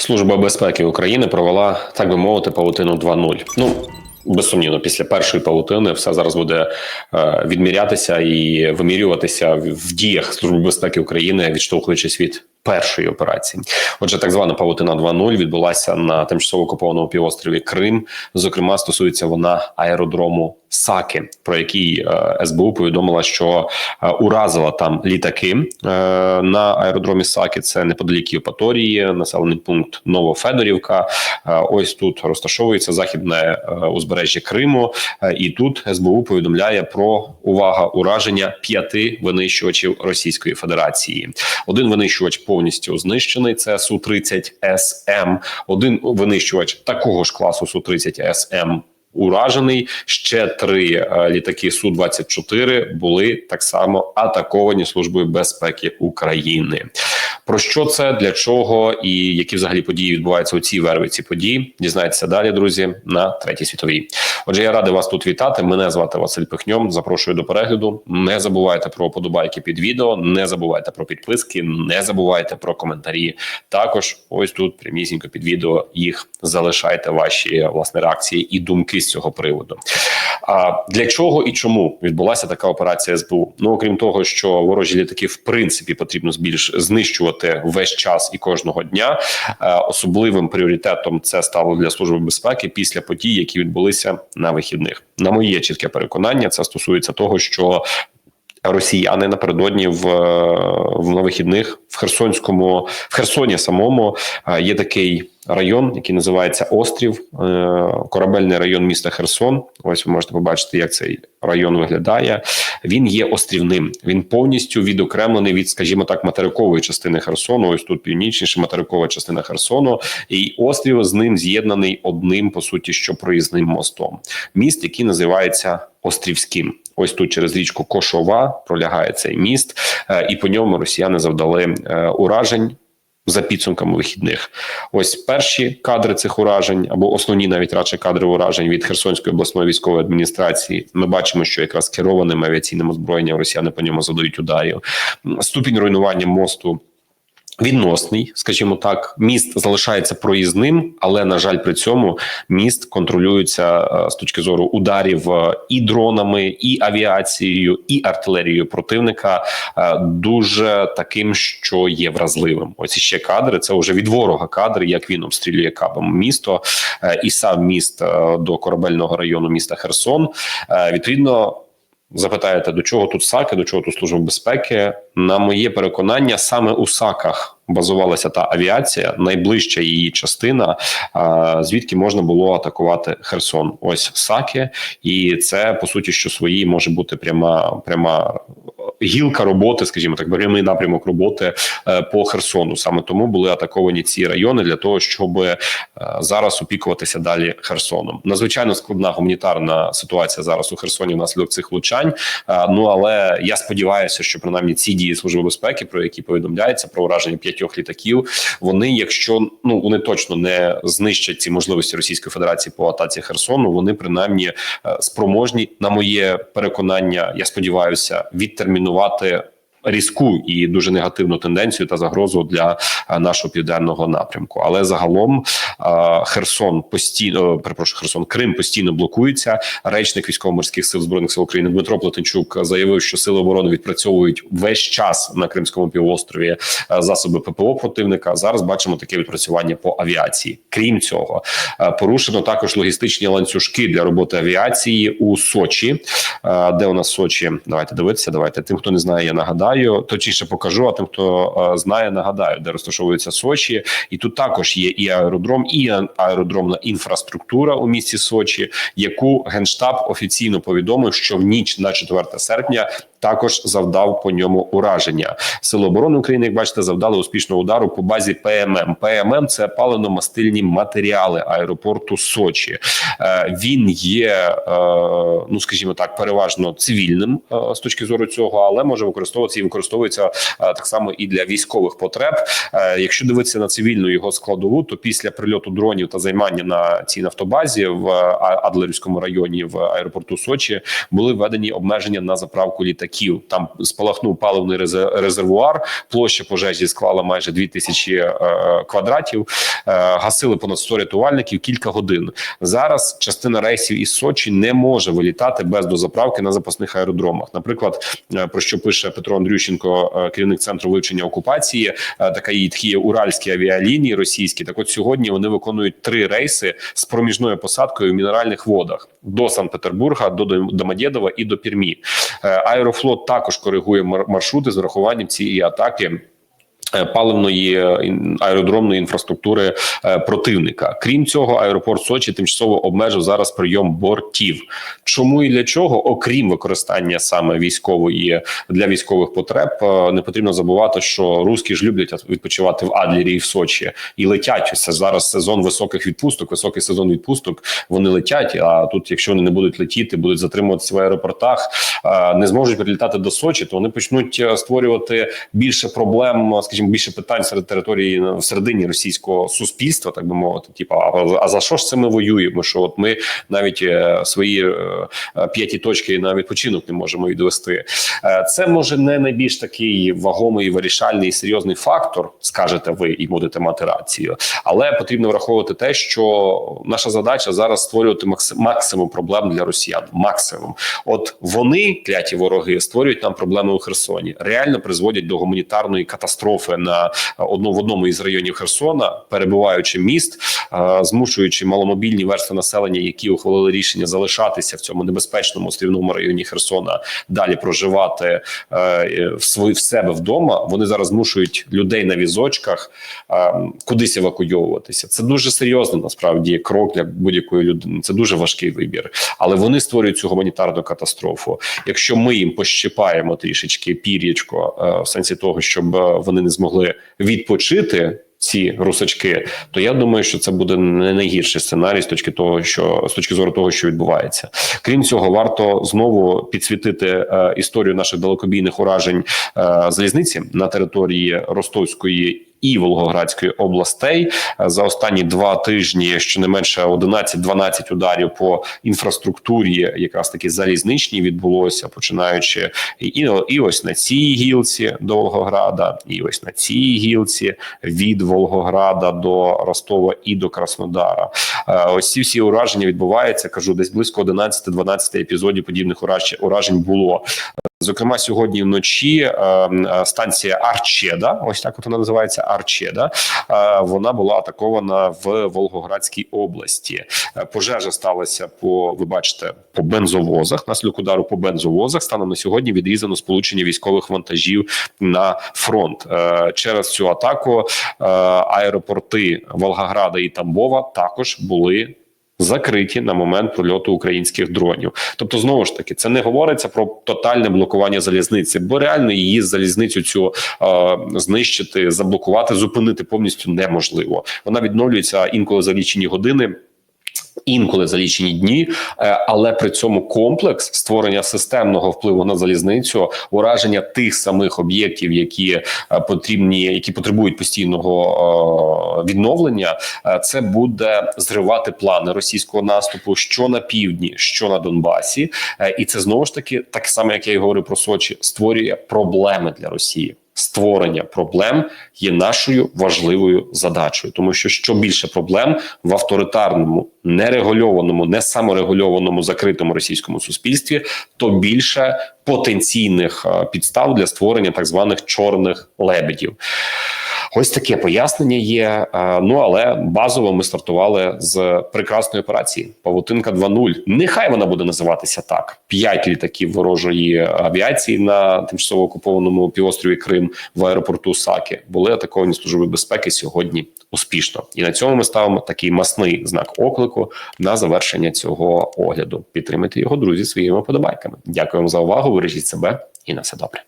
Служба безпеки України провела, так би мовити, павутину 2.0. Ну безсумнівно, після першої павутини все зараз буде е, відмірятися і вимірюватися в, діях Служби безпеки України, відштовхуючись від першої операції. Отже, так звана павутина 2.0 відбулася на тимчасово окупованому півострові Крим. Зокрема, стосується вона аеродрому Саки, про який е, СБУ повідомила, що е, уразила там літаки е, на аеродромі Саки. Це неподалік Євпаторії, населений пункт Новофедорівка. Е, ось тут розташовується західне е, узбережжя Криму, Е, і тут СБУ повідомляє про увага ураження п'яти винищувачів Російської Федерації. Один винищувач повністю знищений. Це су 30 СМ. Один винищувач такого ж класу су 30 СМ уражений. Ще три е, літаки су 24 були так само атаковані службою безпеки України. Про що це для чого і які взагалі події відбуваються у цій вервиці подій? Дізнайтеся далі, друзі, на третій світовій. Отже, я радий вас тут вітати. Мене звати Василь Пихньом. Запрошую до перегляду. Не забувайте про подобайки під відео, не забувайте про підписки, не забувайте про коментарі. Також ось тут прямісінько під відео їх залишайте ваші власне реакції і думки з цього приводу. А для чого і чому відбулася така операція СБУ? Ну окрім того, що ворожі літаки в принципі потрібно збільш знищувати весь час і кожного дня. Е, особливим пріоритетом це стало для служби безпеки після подій, які відбулися на вихідних. На моє чітке переконання, це стосується того, що Росіяни напередодні в, в на вихідних в Херсонському в Херсоні самому е, є такий район, який називається Острів, е, корабельний район міста Херсон. Ось ви можете побачити, як цей район виглядає. Він є острівним. Він повністю відокремлений від, скажімо так, материкової частини Херсону. Ось тут північніше материкова частина Херсону, і острів з ним з'єднаний одним по суті, що проїзним мостом. Міст, який називається Острівським. Ось тут через річку Кошова пролягає цей міст, е, і по ньому росіяни завдали е, уражень. За підсумками вихідних, ось перші кадри цих уражень, або основні навіть радше кадри уражень від Херсонської обласної військової адміністрації. Ми бачимо, що якраз керованим авіаційним озброєнням росіяни по ньому задають ударів. Ступінь руйнування мосту Відносний, скажімо так, міст залишається проїзним, але на жаль, при цьому міст контролюється е, з точки зору ударів е, і дронами, і авіацією, і артилерією противника е, дуже таким, що є вразливим. Ось іще кадри. Це вже від ворога кадри, як він обстрілює кабом місто і сам міст до корабельного району міста Херсон. Відповідно. Запитаєте, до чого тут САКи, до чого тут служба безпеки? На моє переконання, саме у САКах базувалася та авіація, найближча її частина, звідки можна було атакувати Херсон. Ось САКи, і це по суті, що свої може бути пряма пряма гілка роботи, скажімо так, прямий напрямок роботи е, по Херсону. Саме тому були атаковані ці райони для того, щоб е, зараз опікуватися далі Херсоном. Надзвичайно складна гуманітарна ситуація зараз у Херсоні внаслідок цих влучань. Е, Ну але я сподіваюся, що принаймні ці дії служби безпеки, про які повідомляється про ураження п'ятьох літаків, вони, якщо ну вони точно не знищать ці можливості Російської Федерації по атаці Херсону, вони принаймні спроможні, на моє переконання, я сподіваюся, відтермінувати різку і дуже негативну тенденцію та загрозу для е, нашого південного напрямку. Але загалом е, Херсон постійно перепрошую, Херсон Крим постійно блокується. Речник військово-морських сил збройних сил України Дмитро Плетенчук заявив, що сили оборони відпрацьовують весь час на Кримському півострові е, засоби ППО противника. Зараз бачимо таке відпрацювання по авіації. Крім цього, порушено також логістичні ланцюжки для роботи авіації у Сочі. Де у нас Сочі? Давайте дивитися. Давайте тим, хто не знає, я нагадаю нагадаю, точніше покажу. А тим, хто е, знає, нагадаю, де розташовується Сочі, і тут також є і аеродром, і аеродромна інфраструктура у місті Сочі, яку генштаб офіційно повідомив, що в ніч на 4 серпня. Також завдав по ньому ураження. Сили оборони України, як бачите, завдали успішного удару по базі ПММ. ПММ це паливно-мастильні матеріали аеропорту Сочі. Е, він є, е, ну скажімо так, переважно цивільним е, з точки зору цього, але може використовуватися і використовується так само і для військових потреб. Якщо дивитися на цивільну його складову, то після прильоту дронів та займання на цій нафтобазі в Адлерівському районі в аеропорту Сочі були введені обмеження на заправку літаків літаків. Там спалахнув паливний резе- резервуар. Площа пожежі склала майже 2000 е, квадратів. Е, гасили понад 100 рятувальників кілька годин. Зараз частина рейсів із Сочі не може вилітати без дозаправки на запасних аеродромах. Наприклад, е, про що пише Петро Андрющенко, керівник центру вивчення окупації, така є уральські авіалінії російські. Так, от сьогодні вони виконують три рейси з проміжною посадкою в мінеральних водах до Санкт-Петербурга, до Домодєдова і до Пермі. Е, Аерофлот також коригує мар- маршрути з врахуванням цієї атаки. Е, Паливної е, аеродромної інфраструктури е, противника. Крім цього, аеропорт Сочі тимчасово обмежив зараз прийом бортів. Чому і для чого, окрім використання саме військової для військових потреб, не потрібно забувати, що русські ж люблять відпочивати в Адлері і в Сочі і летять. Це зараз сезон високих відпусток, високий сезон відпусток. Вони летять. А тут, якщо вони не будуть летіти, будуть затримуватися в аеропортах, не зможуть прилітати до Сочі, то вони почнуть створювати більше проблем, е, скажімо, більше питань серед території е, всередині російського суспільства, так би мовити. Типа, а, а за що ж це ми воюємо? Що от ми навіть е, свої е, е, п'яті точки на відпочинок не можемо відвести. Це може не найбільш такий вагомий, вирішальний серйозний фактор, скажете ви, і будете мати рацію. Але потрібно враховувати те, що наша задача зараз створювати максимум проблем для росіян. Максимум, от вони, кляті вороги, створюють нам проблеми у Херсоні, реально призводять до гуманітарної катастрофи на одну в одному із районів Херсона, перебуваючи міст, змушуючи маломобільні верстви населення, які ухвалили рішення залишатися в цьому небезпечному острівному районі Херсона, далі проживати е, в свої в себе вдома. Вони зараз змушують людей на візочках кудись евакуйовуватися. Це дуже серйозний насправді крок для будь-якої людини. Це дуже важкий вибір, але вони створюють цю гуманітарну катастрофу. Якщо ми їм пощипаємо трішечки пір'ячко е, в сенсі того, щоб е, вони не змогли відпочити. Ці русачки, то я думаю, що це буде не найгірший сценарій з точки того, що з точки зору того, що відбувається. Крім цього, варто знову підсвітити е, історію наших далекобійних уражень е, залізниці на території Ростовської. І Волгоградської областей за останні два тижні щонайменше 11-12 ударів по інфраструктурі, якраз таки залізничній, відбулося починаючи і, і ось на цій гілці до Волгограда, і ось на цій гілці від Волгограда до Ростова і до Краснодара. Е, Ось ці всі ураження відбуваються. Кажу, десь близько 11-12 епізодів подібних ураж- уражень було. Зокрема, сьогодні вночі е, е, станція Арчеда, ось так вона називається Арчеда. е, Вона була атакована в Волгоградській області. Пожежа сталася по ви бачите по бензовозах. Наслідок удару по бензовозах станом на сьогодні відрізано сполучення військових вантажів на фронт. Через цю атаку аеропорти Волгограда і Тамбова також були закриті на момент прольоту українських дронів. Тобто, знову ж таки, це не говориться про тотальне блокування залізниці, бо реально її залізницю цю е, знищити, заблокувати, зупинити повністю неможливо. Вона відновлюється інколи за лічені години. Інколи за лічені дні, е, але при цьому комплекс створення системного впливу на залізницю, ураження тих самих об'єктів, які е, потрібні, які потребують постійного е, відновлення, це буде зривати плани російського наступу, що на півдні, що на Донбасі, і це знову ж таки так само, як я й говорив про Сочі, створює проблеми для Росії. Створення проблем є нашою важливою задачею, тому що що більше проблем в авторитарному, нерегульованому, не саморегульованому закритому російському суспільстві, то більше потенційних е, підстав для створення так званих чорних лебедів. Ось таке пояснення є. Е, Ну але базово ми стартували з прекрасної операції Павутинка 2.0. Нехай вона буде називатися так: п'ять літаків ворожої авіації на тимчасово окупованому півострові Крим в аеропорту Саки були атаковані служби безпеки сьогодні успішно. І на цьому ми ставимо такий масний знак оклику на завершення цього огляду. Підтримайте його, друзі, своїми подобайками. Дякуємо за увагу. Бережіть себе і на все добре.